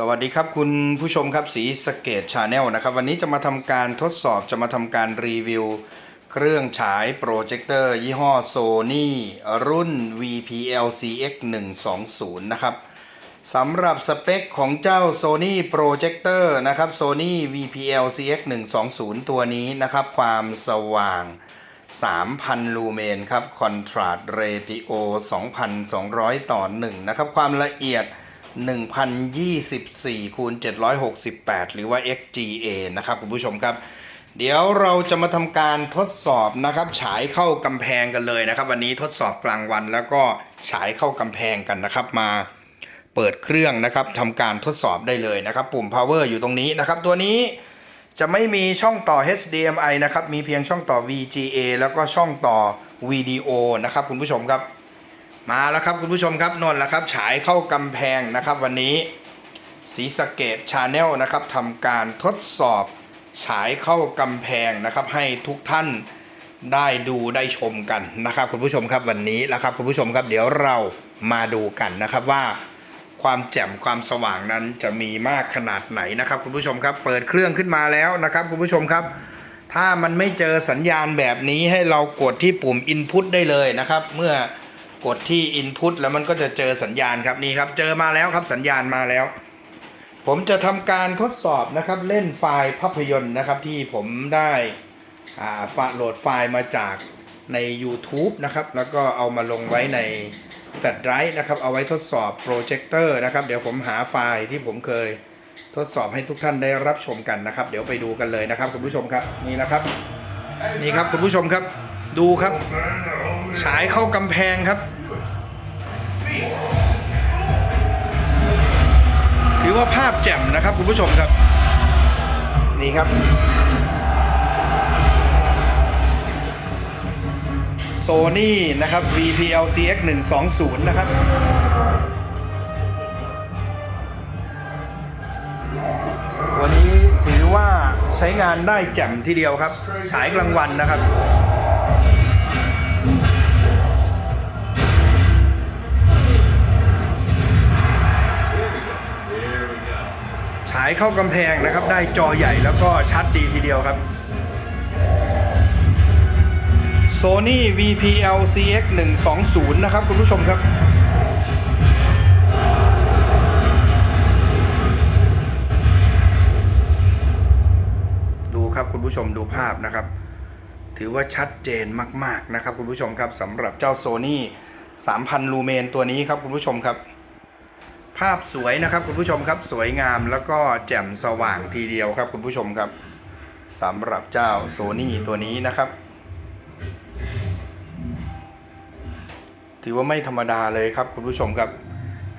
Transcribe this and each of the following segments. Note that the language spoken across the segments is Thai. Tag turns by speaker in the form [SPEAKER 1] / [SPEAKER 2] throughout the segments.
[SPEAKER 1] สวัสดีครับคุณผู้ชมครับสีสเกตชาแนลนะครับ วันนี้จะมาทำการทดสอบจะมาทำการรีวิว เครื่องฉายโปรเจคเตอร์ ยี่ห้อ Sony รุ่น VPL CX 120 นะครับสำหรับสเปคของเจ้า Sony Projector นะครับ Sony VPL CX 120 ตัวนี้นะครับ ความสว่าง 3,000 ลูเมนครับ Contrast Ratio 2,200 ต่อ 1 นะครับ ความละเอียด 1024 คูณ 768 หรือว่า XGA นะครับคุณผู้ชมครับ เดี๋ยวเราจะมาทำการทดสอบนะครับฉายเข้ากำแพงกันเลยนะครับ วันนี้ทดสอบกลางวันแล้วก็ฉายเข้ากำแพงกันนะครับมาเปิดเครื่องนะครับทำการทดสอบได้เลยนะครับ ปุ่ม power อยู่ตรงนี้นะครับ ตัวนี้จะไม่มีช่องต่อ HDMI นะครับ มีเพียงช่องต่อ VGA แล้วก็ช่องต่อวิดีโอนะครับคุณผู้ชมครับ มาแล้วครับคุณผู้ชมครับนนท์แล้วครับฉายเข้ากำแพงนะครับวันนี้สีสเกตชาแนลนะครับทำการทดสอบฉายเข้ากำแพงนะครับ ให้ทุกท่านได้ดูได้ชมกันนะครับ คุณผู้ชมครับวันนี้นะครับคุณผู้ชมครับเดี๋ยวเรามาดูกันนะครับว่า ความแจ่มความสว่างนั้นจะมีมากขนาดไหนนะครับ คุณผู้ชมครับเปิดเครื่องขึ้นมาแล้วนะครับ คุณผู้ชมครับ ถ้ามันไม่เจอสัญญาณแบบนี้ให้เรากดที่ปุ่ม Input ได้เลยนะครับ เมื่อ กดที่ Input แล้วมันก็จะเจอสัญญาณครับนี่ครับ เจอมาแล้วครับสัญญาณมาแล้ว ผมจะทำการทดสอบนะครับเล่นไฟล์ภาพยนตร์นะครับที่ผมได้อ่าฝาโหลดไฟล์มาจากใน YouTube นะครับแล้วก็เอามาลงไว้ในแฟลชไดรฟ์นะครับเอาไว้ทดสอบโปรเจคเตอร์นะครับเดี๋ยวผมหาไฟล์ที่ผมเคยทดสอบให้ทุกท่านได้รับชมกันนะครับ เดี๋ยวไปดูกันเลยนะครับคุณผู้ชมครับนี่นะครับ นี่ครับคุณผู้ชมครับดูครับ ฉายเข้ากำแพงครับ ถือว่าภาพแจ่มนะครับคุณผู้ชมครับ นี่ครับ โซนี่นะครับ VPL CX 120 นะครับตัวนี้ถือว่าใช้งานได้แจ่มทีเดียวครับ ฉายกลางวันนะครับายเข้ากำแพงนะครับ ได้จอใหญ่แล้วก็ชัดดีทีเดียวครับ Sony VPL CX 120นะครับคุณผู้ชมครับ ดูครับคุณผู้ชมดูภาพนะครับ ถือว่าชัดเจนมาก ๆ นะครับคุณผู้ชมครับสำหรับเจ้า Sony 3,000 ลูเมนตัวนี้ครับคุณผู้ชมครับ ภาพสวยนะครับคุณผู้ชมครับสวยงามแล้วก็แจ่มสว่างทีเดียวครับคุณผู้ชมครับสำหรับเจ้าโซนี่ตัวนี้นะครับ ถือว่าไม่ธรรมดาเลยครับคุณผู้ชมครับ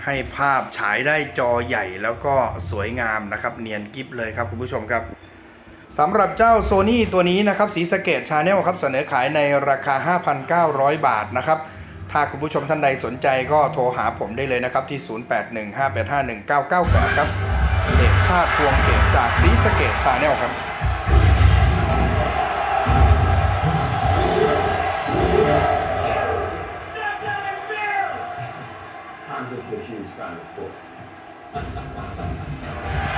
[SPEAKER 1] ให้ภาพฉายได้จอใหญ่แล้วก็สวยงามนะครับ เนียนกิฟเลยครับคุณผู้ชมครับสำหรับเจ้าโซนี่ตัวนี้นะครับสีสเกตชาแนลครับเสนอขายในราคา 5,900 บาทนะครับ ถ้าคุณผู้ชมท่านใดสนใจก็โทรหาผมได้เลยนะครับที่ 0815851998 ครับเอกชาติพวงเกตจากสีสเกตชาแนลครับ Thank you.